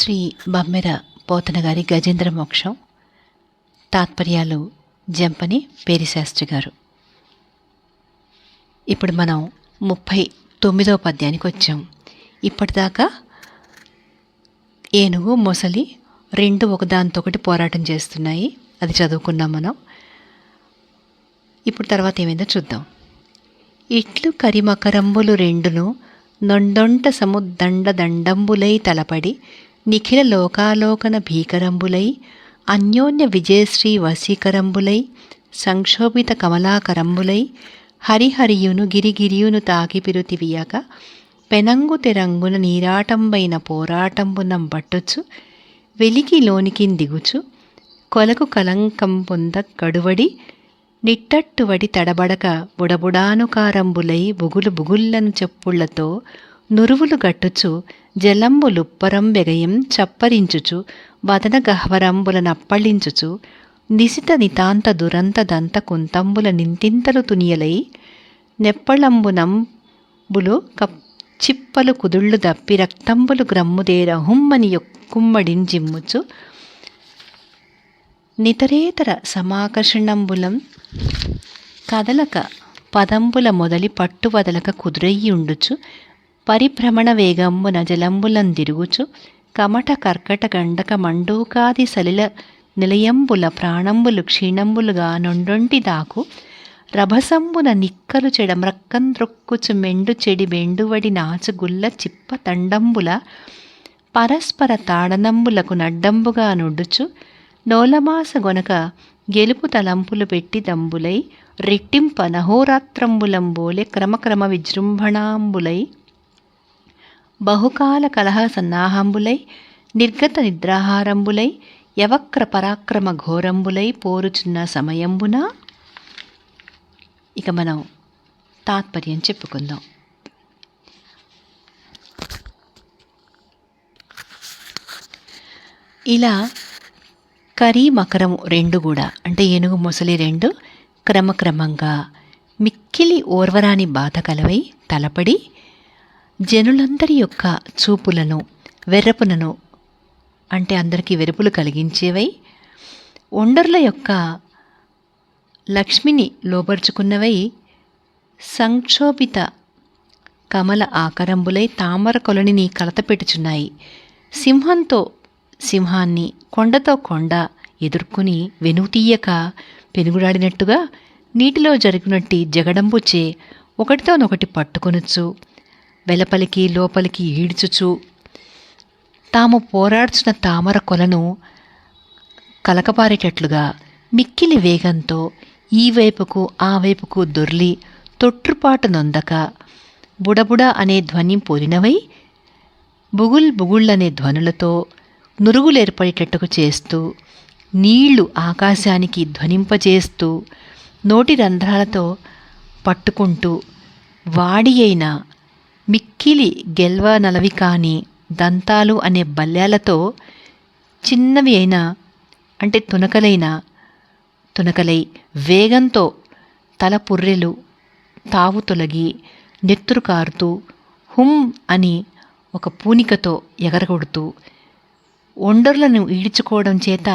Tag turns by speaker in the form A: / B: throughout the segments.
A: శ్రీ బమ్మెర పోతనగారి గజేంద్ర మోక్షం తాత్పర్యాలు జంపని పేరిశాస్త్రి గారు. ఇప్పుడు మనం ముప్పై తొమ్మిదవ పద్యానికి వచ్చాం. ఇప్పటిదాకా ఏనుగు మొసలి రెండు ఒకదానితో ఒకటి పోరాటం చేస్తున్నాయి. అది చదువుకున్నాం మనం. ఇప్పుడు తర్వాత ఏమైందో చూద్దాం. ఇట్లు కరిమకరంబులు రెండును నొండొంట సముద్దండ దండంబులై తలపడి నిఖిల లోకాలోకన భీకరంబులై అన్యోన్య విజయశ్రీ వశీకరంబులై సంక్షోభిత కమలాకరంబులై హరిహరియును గిరిగిరియును తాకిపిరుతివియక పెనంగు తెరంగున నీరాటంబైన పోరాటంబునం బట్టుచు వెలికి లోనికి దిగుచు కొలకు కలంకం పొంద కడువడి నిట్టట్టువడి తడబడక బుడబుడానుకారంబులై బుగులు బుగుళ్ళను చెప్పుళ్ళతో నురువులు గట్టుచు జలంబులుప్పరం వెగయం చప్పరించుచు వదన గహ్వరంబుల నప్పళించుచు నిశిత నితాంత దురంత దంత కుంతంబుల నింతింతలు తునియలై నెప్పళంబునంబులు కప్ చిప్పలు కుదుళ్ళు దప్పి రక్తంబులు గ్రమ్ముదేర హుమ్మని యొక్కుమ్మడిన్ జిమ్ముచు నితరేతర సమాకర్షణంబులం కదలక పదంబుల మొదలి పట్టు వదలక కుదురయ్యుండుచు పరిభ్రమణ వేగంబున జలంబులం తిరుగుచు కమట కర్కట గండక మండూకాది సలిల నిలయంబుల ప్రాణంబులు క్షీణంబులుగా నుండొంటి దాకు రభసంబున నిక్కలు చెడమ్రక్కంద్రొక్కుచు మెండు చెడి వెండువడి నాచు గుల్ల చిప్ప తండంబుల పరస్పర తాడనంబులకు నడ్డంబుగా నుడుచు నోలమాస గొనక గెలుపు తలంపులు పెట్టి దంబులై రెట్టింప నహోరాత్రంబులంబోలె క్రమక్రమ విజృంభణాంబులై బహుకాల కలహ సన్నాహంబులై నిర్గత నిద్రాహారంబులై యవక్ర పరాక్రమ ఘోరంబులై పోరుచున్న సమయంబున ఇక మనం తాత్పర్యం చెప్పుకుందాం. ఇలా కరీ మకరము రెండు కూడా అంటే ఏనుగు మొసలి రెండు క్రమక్రమంగా మిక్కిలి ఓర్వరాని బాధ కలవై తలపడి జనులందరి యొక్క చూపులను వెర్రపునను అంటే అందరికీ వెరుపులు కలిగించేవై ఒండర్ల యొక్క లక్ష్మిని లోపరుచుకున్నవై సంక్షోభిత కమల ఆకరంబులై తామర కొలనిని కలతపెట్టుచున్నాయి సింహంతో సింహాన్ని కొండతో కొండ ఎదుర్కొని వెనుతీయక పెనుగుడాడినట్టుగా నీటిలో జరిగినట్టి జగడంబుచే ఒకటితోనొకటి పట్టుకొనొచ్చు వెలపలికి లోపలికి ఈడ్చుచు తాము పోరాడుచున్న తామర కొలను కలకపారేటట్లుగా మిక్కిలి వేగంతో ఈ వైపుకు ఆ వైపుకు దొర్లి తొట్టుపాటు నొందక బుడబుడ అనే ధ్వని పోలినవై బుగుల్ బుగుళ్ళనే ధ్వనులతో నురుగులేర్పడేటట్టుకు చేస్తూ నీళ్ళు ఆకాశానికి ధ్వనింపజేస్తూ నోటి రంధ్రాలతో పట్టుకుంటూ వాడి అయిన మిక్కిలి గెల్వ నలవి కాని దంతాలు అనే బల్యాలతో చిన్నవి అయినా అంటే తునకలైన తునకలై వేగంతో తల పుర్రెలు తావు తొలగి నెత్తురు కారుతూ హుమ్ అని ఒక పూనికతో ఎగరగొడుతూ ఒండర్లను ఈడ్చుకోవడం చేత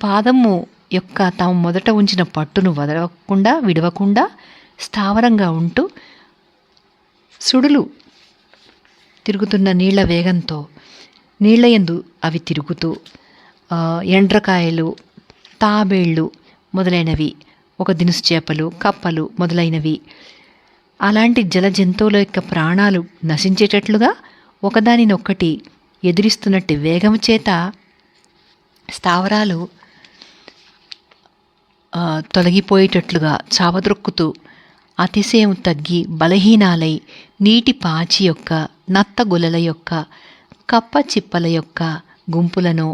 A: పాదము యొక్క తాము మొదట ఉంచిన పట్టును వదలకుండా విడవకుండా స్థావరంగా ఉంటూ సుడులు తిరుగుతున్న నీళ్ళ వేగంతో నీళ్ళయందు అవి తిరుగుతూ ఎండ్రకాయలు తాబేళ్ళు మొదలైనవి ఒక దినుసు చేపలు కప్పలు మొదలైనవి. అలాంటి జల జంతువుల యొక్క ప్రాణాలు నశించేటట్లుగా ఒకదానినొక్కటి ఎదిరిస్తున్నట్టు వేగం చేత స్థావరాలు తొలగిపోయేటట్లుగా చావద్రొక్కుతూ అతిశయం తగ్గి బలహీనాలై నీటి పాచి యొక్క నత్త గులల యొక్క కప్ప చిప్పల యొక్క గుంపులను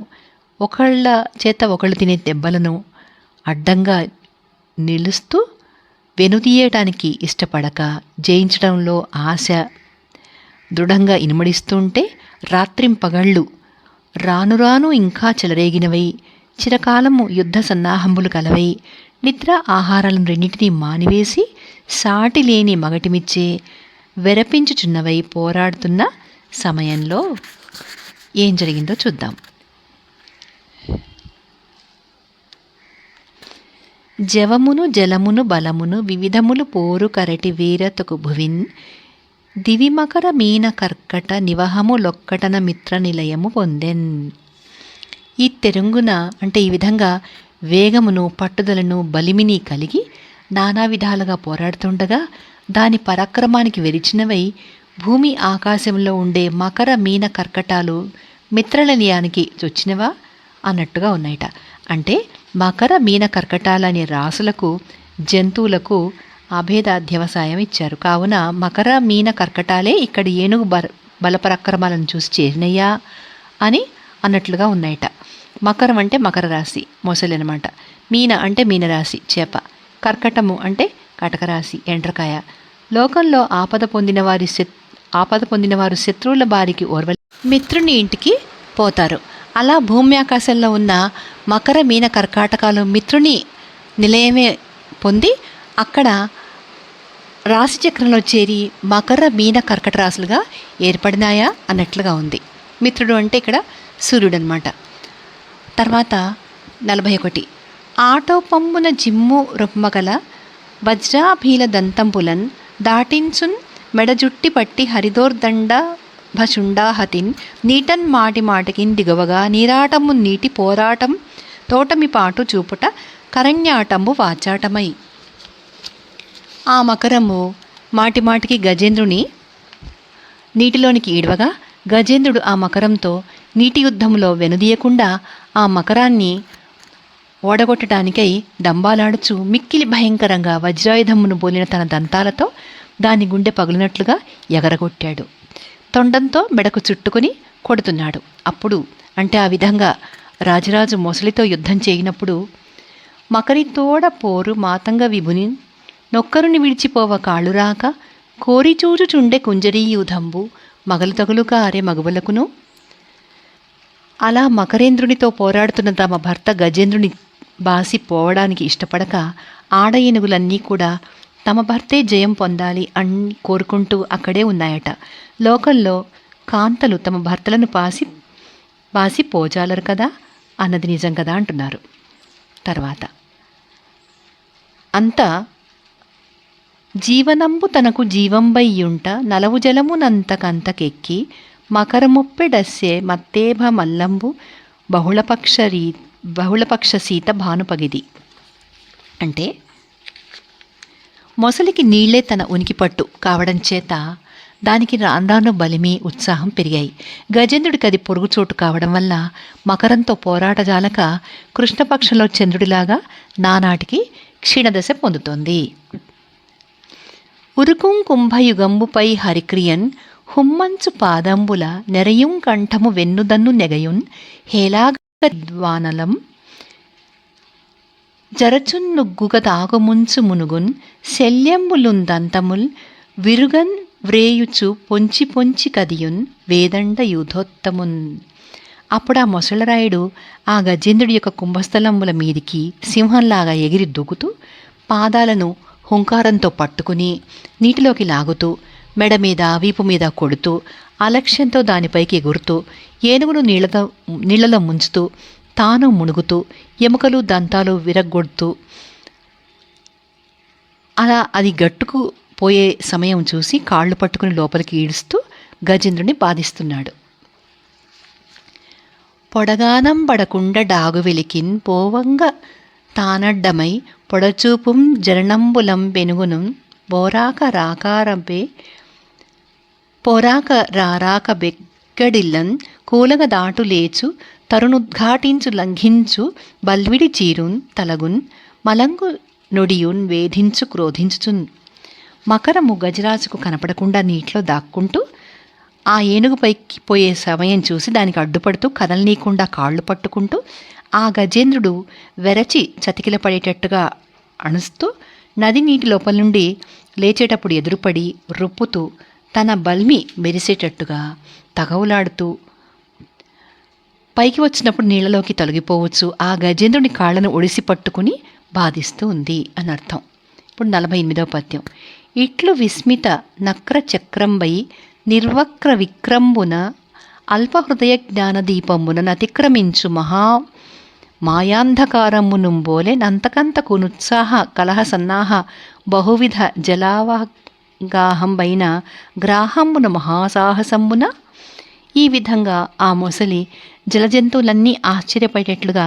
A: ఒకళ్ళ చేత ఒకళ్ళు తినే దెబ్బలను అడ్డంగా నిలుస్తూ వెనుదీయటానికి ఇష్టపడక జయించడంలో ఆశ దృఢంగా ఇనుమడిస్తుంటే రాత్రింపగళ్ళు రాను రాను ఇంకా చెలరేగినవై చిరకాలము యుద్ధ సన్నాహంబులు కలవై నిద్ర ఆహారాలను రెండింటినీ మానివేసి సాటి లేని మగటిమిచ్చే వెరపించుచున్నవై పోరాడుతున్న సమయంలో ఏం జరిగిందో చూద్దాం. జవమును జలమును బలమును వివిధములు పోరు కరటి వీరతకు భువిన్ దివిమకర మీన కర్కట నివహము లొక్కటన మిత్ర నిలయము పొందెన్. ఈ తెరుంగున అంటే ఈ విధంగా వేగమును పట్టుదలను బలిమిని కలిగి నానా విధాలుగా పోరాడుతుండగా దాని పరాక్రమానికి వెరిచినవై భూమి ఆకాశంలో ఉండే మకర మీన కర్కటాలు మిత్రలనియానికి చొచ్చినవా? అన్నట్టుగా ఉన్నాయట. అంటే మకర మీన కర్కటాలనే రాసులకు జంతువులకు అభేదాధ్యవసాయం ఇచ్చారు. కావున మకర మీన కర్కటాలే ఇక్కడ ఏనుగు బల బలపరాక్రమాలను చూసి చేరినయ్యా అని అన్నట్లుగా ఉన్నాయట. మకరం అంటే మకర రాశి మొసలి అనమాట మీన అంటే మీనరాశి చేప. కర్కటము అంటే కటక రాశి ఎండ్రకాయ. లోకంలో ఆపద పొందిన వారి ఆపద పొందిన వారు శత్రువుల బారికి ఓర్వ మిత్రుని ఇంటికి పోతారు. అలా భూమి ఆకాశంలో ఉన్న మకర మీన కర్కాటకాలు మిత్రుని నిలయమే పొంది అక్కడ రాశి చక్రంలో చేరి మకర మీన కర్కట రాశులుగా ఏర్పడినాయా అన్నట్లుగా ఉంది. మిత్రుడు అంటే ఇక్కడ సూర్యుడు అనమాట తర్వాత నలభై ఒకటి ఆటోపమ్మున జిమ్ము రుమ్మగల వజ్రాభీల దంతంబులన్ దాటించున్ మెడజుట్టి పట్టి హరిదోర్దండ భచుండాహతిన్ నీటన్ మాటి మాటికిన్ దిగవగా నీరాటము నీటి పోరాటం తోటమి పాటు చూపుట కరణ్యాటము వాచాటమై. ఆ మకరము మాటి మాటికి గజేంద్రుని నీటిలోనికి ఈడవగా గజేంద్రుడు ఆ మకరంతో నీటి యుద్ధంలో వెనుదీయకుండా ఆ మకరాన్ని ఓడగొట్టడానికై డంబాలాడుచు మిక్కిలి భయంకరంగా వజ్రాయుధమును బోలిన తన దంతాలతో దాని గుండె పగిలినట్లుగా ఎగరగొట్టాడు. తొండంతో మెడకు చుట్టుకుని కొడుతున్నాడు. అప్పుడు అంటే ఆ విధంగా రాజరాజు మొసలితో యుద్ధం చేయనప్పుడు మకరితోడ పోరు మాతంగ విభుని నొక్కరుని విడిచిపోవ కాళ్ళురాక కోరిచూచుచుండె కుంజరీయూధంబు మగలు తగులుగా అరే మగవులకును అలా మకరేంద్రునితో పోరాడుతున్న తమ భర్త గజేంద్రుని బాసి పోవడానికి ఇష్టపడక ఆడ ఏనుగులన్నీ కూడా తమ భర్తే జయం పొందాలి అని కోరుకుంటూ అక్కడే ఉన్నాయట. లోకల్లో కాంతలు తమ భర్తలను పాసి బాసి పోజాలరు కదా అన్నది నిజం కదా అంటున్నారు. తర్వాత అంతా జీవనంబు తనకు జీవంబయ్యుంట నలవు జలమునంతకంతకెక్కి మకరముప్పెడస్సే మత్తేభ మల్లంబు బహుళపక్ష రీ బహుళపక్ష సీత భానుపగిది. అంటే మొసలికి నీళ్ళే తన ఉనికి పట్టు కావడం చేత దానికి రాను బలిమి ఉత్సాహం పెరిగాయి. గజేంద్రుడికి అది పొరుగుచోటు కావడం వల్ల మకరంతో పోరాట జాలక కృష్ణపక్షంలో చంద్రుడిలాగా నానాటికి క్షీణదశ పొందుతోంది. ఉరుకుం కుంభయుగంబుపై హరిక్రియన్ హుమ్మంచు పాదంబుల నెరయుం కంఠము వెన్నుదన్ను నెగయున్ హేలాగద్వానలం జరచున్నుగ్గుగ తాగుముంచు మునుగున్ శల్యంబులుందంతముల్ విరుగన్ వ్రేయుచు పొంచి పొంచి కదియున్ వేదండ యూధోత్తమున్. అప్పుడు ఆ మొసలరాయుడు ఆ గజేంద్రుడి యొక్క కుంభస్థలంబుల మీదికి సింహంలాగా ఎగిరి దూకుతూ పాదాలను హుంకారంతో పట్టుకుని నీటిలోకి లాగుతూ మెడ మీద వీపు మీద కొడుతూ అలక్ష్యంతో దానిపైకి ఎగురుతూ ఏనుగును నీళ్ళతో నీళ్ళలో ముంచుతూ తాను మునుగుతూ ఎముకలు దంతాలు విరగ్గొడుతూ అలా అది గట్టుకు పోయే సమయం చూసి కాళ్ళు పట్టుకుని లోపలికి ఈడుస్తూ గజేంద్రుని బాధిస్తున్నాడు. పొడగానం పడకుండ డాగు వెలికిన్ పోవంగ తానడ్డమై పొడచూపుం జరణంబులం పెనుగును బోరాక రాకారంపే పోరాక రారాక బెగ్గడిల్లన్ కూలగ దాటు లేచు తరుణుద్ఘాటించు లంఘించు బల్విడి చీరున్ తలగున్ మలంగు నొడియున్ వేధించు క్రోధించుచున్. మకరము గజరాజుకు కనపడకుండా నీటిలో దాక్కుంటూ ఆ ఏనుగు పైకి పోయే సమయం చూసి దానికి అడ్డుపడుతూ కదలనీయకుండా కాళ్ళు పట్టుకుంటూ ఆ గజేంద్రుడు వెరచి చతికిల పడేటట్టుగా అణుస్తూ నది నీటి లోపల నుండి లేచేటప్పుడు ఎదురుపడి రుప్పుతూ తన బల్మి మెరిసేటట్టుగా తగవులాడుతూ పైకి వచ్చినప్పుడు నీళ్ళలోకి తొలగిపోవచ్చు. ఆ గజేంద్రుని కాళ్ళను ఒడిసి పట్టుకుని బాధిస్తూ ఉంది అని అర్థం. ఇప్పుడు నలభై ఎనిమిదవ పద్యం. ఇట్లు విస్మిత నక్ర చక్రంబై నిర్వక్ర విక్రంబున అల్పహృదయ జ్ఞానదీపమున అతిక్రమించు మహా మాయాంధకారమునుంబోలే నంతకంతకు నుత్సాహ కలహ సన్నాహ బహువిధ గాహంబైన గ్రాహంబున మహాసాహసంబున ఈ విధంగా ఆ మొసలి జలజంతువులన్నీ ఆశ్చర్యపడేట్లుగా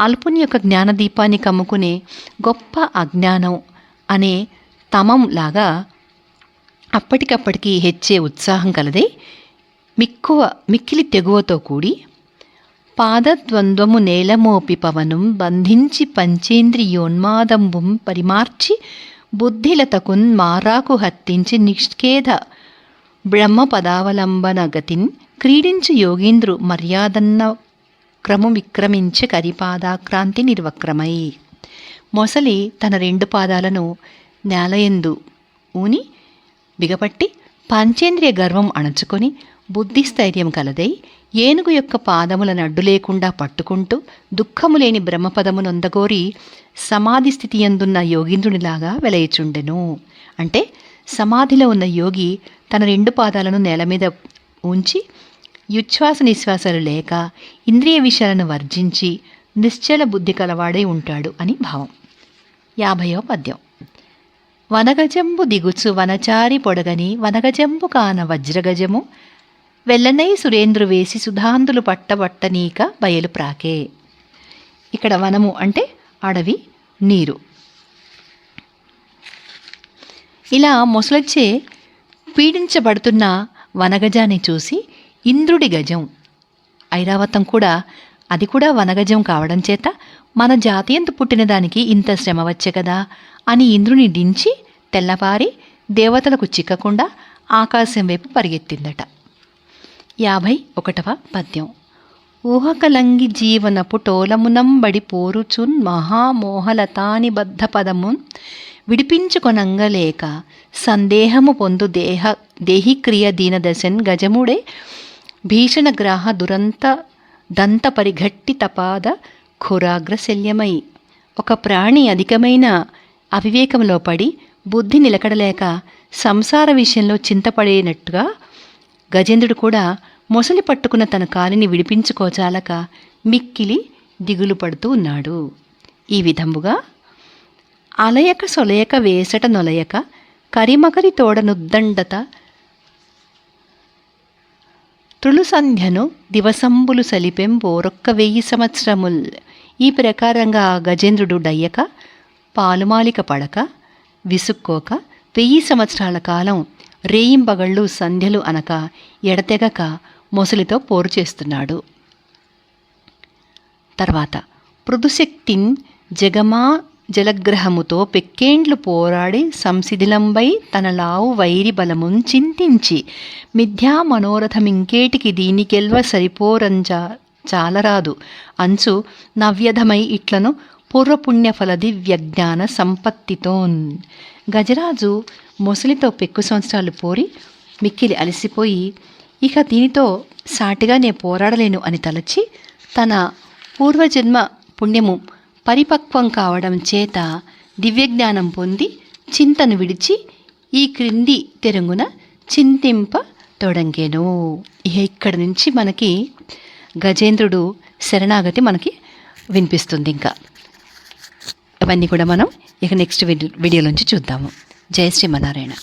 A: అల్పుని యొక్క జ్ఞానదీపాన్ని కమ్ముకునే గొప్ప అజ్ఞానం అనే తమం లాగా అప్పటికప్పటికి హెచ్చే ఉత్సాహం కలదే మిక్కువ మిక్కిలి తెగువతో కూడి పాదద్వంద్వము నేలమోపి పవనం బంధించి పంచేంద్రియోన్మాదంబుం పరిమార్చి బుద్ధిలతకున్ మారాకు హత్తించి నిష్కేధ బ్రహ్మ పదావలంబన గతిన్ క్రీడించు యోగీంద్రు మర్యాదన్న క్రము విక్రమించి కరిపాదాక్రాంతి నిర్వక్రమై. మొసలి తన రెండు పాదాలను నేలయందు ఊని బిగపట్టి పంచేంద్రియ గర్వం అణచుకొని బుద్ధిస్థైర్యం కలదై ఏనుగు యొక్క పాదములను అడ్డు లేకుండా పట్టుకుంటూ దుఃఖము లేని బ్రహ్మపదమునొందగోరి సమాధి స్థితి ఎందున్న యోగింద్రునిలాగా వెలయచుండెను. అంటే సమాధిలో ఉన్న యోగి తన రెండు పాదాలను నేల మీద ఉంచి యుచ్ఛ్వాస నిశ్వాసాలు లేక ఇంద్రియ విషయాలను వర్జించి నిశ్చల బుద్ధి కలవాడై ఉంటాడు అని భావం. యాభయో పద్యం. వనగజంబు దిగుచు వనచారి పొడగని వనగజంబు కాన వజ్రగజము వెళ్ళనై సురేంద్రు వేసి సుధాంధులు పట్టబట్టనీక బయలు ప్రాకే ఇక్కడ వనము అంటే అడవి నీరు. ఇలా మొసలొచ్చే పీడించబడుతున్న వనగజాన్ని చూసి ఇంద్రుడి గజం. ఐరావతం కూడా అది కూడా వనగజం కావడం చేత మన జాతీయంత పుట్టినదానికి ఇంత శ్రమ వచ్చే కదా అని ఇంద్రుని దించి తెల్లపారి దేవతలకు చిక్కకుండా ఆకాశం వైపు పరిగెత్తిందట. యాభై ఒకటవ పద్యం. ఊహకలంగి జీవనపు టోలమునంబడి పోరుచున్ మహామోహలతాని బద్ధ పదమున్ విడిపించుకొనంగలేక సందేహము పొందు దేహ దేహిక్రియ దీనదశన్ గజముడే భీషణగ్రాహ దురంత దంత పరిఘట్టి తపాద ఖురాగ్రశల్యమై. ఒక ప్రాణి అధికమైన అవివేకంలో పడి బుద్ధి నిలకడలేక సంసార విషయంలో చింతపడేనట్టుగా గజేంద్రుడు కూడా మొసలి పట్టుకున్న తన కాలిని విడిపించుకోచాలక మిక్కిలి దిగులు పడుతూ ఉన్నాడు. ఈ విధముగా అలయక సొలయక వేసట నొలయక కరిమకరి తోడనుద్దండత త్రులు సంధ్యను దివసంబులు సలిపెం ఓరొక్క వెయ్యి సంవత్సరముల్. ఈ ప్రకారంగా గజేంద్రుడు డయ్యక పాలుమాలిక పడక విసుక్కోక వెయ్యి సంవత్సరాల కాలం రేయింబగళ్ళు సంధ్యలు అనక ఎడతెగక మొసలితో పోరు చేస్తున్నాడు. తర్వాత పృథుశక్తిన్ జగమా జలగ్రహముతో పెక్కేండ్లు పోరాడి సంసిధిలంబై తన లావు వైరి బలమున్ చింతించి మిథ్యా మనోరథమింకేటికి దీనికెల్వ సరిపోరంజ చాలరాదు. అంచు నవ్యధమై ఇట్లను పూర్వపుణ్యఫల దివ్యజ్ఞాన సంపత్తితోన్. గజరాజు మొసలితో పెక్కు సంవత్సరాలు పోరి మిక్కిలి అలసిపోయి ఇక దీనితో సాటిగా నే పోరాడలేను అని తలచి తన పూర్వజన్మ పుణ్యము పరిపక్వం కావడం చేత దివ్యజ్ఞానం పొంది చింతను విడిచి ఈ క్రింది తెరుగున చింతింప తొడంగేను. ఇక ఇక్కడ నుంచి మనకి గజేంద్రుడు శరణాగతి మనకి వినిపిస్తుంది ఇంకా. అవన్నీ కూడా మనం ఇక నెక్స్ట్ వీడియో వీడియోలోంచి చూద్దాము. జయ శ్రీమనారాయణ